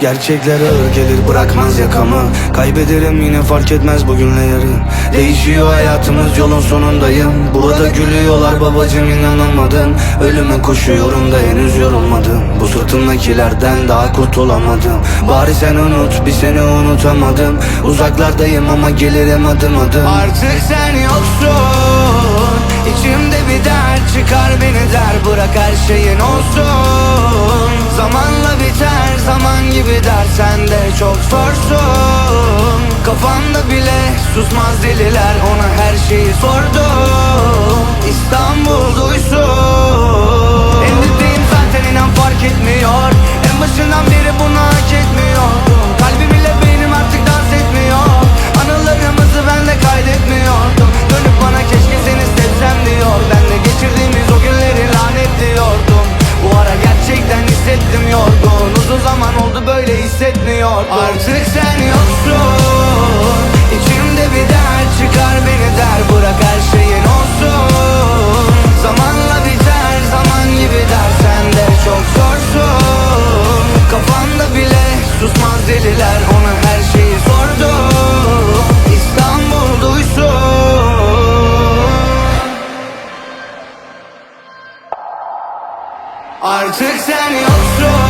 Gerçekler ağır gelir bırakmaz yakamı. Kaybederim yine fark etmez bugünle yarın. Değişiyor hayatımız yolun sonundayım. Burada gülüyorlar babacım inanamadım. Ölüme koşuyorum da henüz yorulmadım. Bu sırtımdakilerden daha kurtulamadım. Bari sen unut bir seni unutamadım. Uzaklardayım ama gelirim adım adım. Artık sen yoksun. İçimde bir dert çıkar beni der Bırak her şeyin olsun gibi de çok zorsun Kafamda bile susmaz deliler Ona her şeyi hissetmiyordum Artık sen yoksun. İçimde bir dert çıkar beni der. Bırak her şeyin olsun. Zamanla biter zaman gibi dersen de çok zorsun. Kafamda bile susmaz deliler. Ona her şeyi sordum. İstanbul duysun. Artık sen yoksun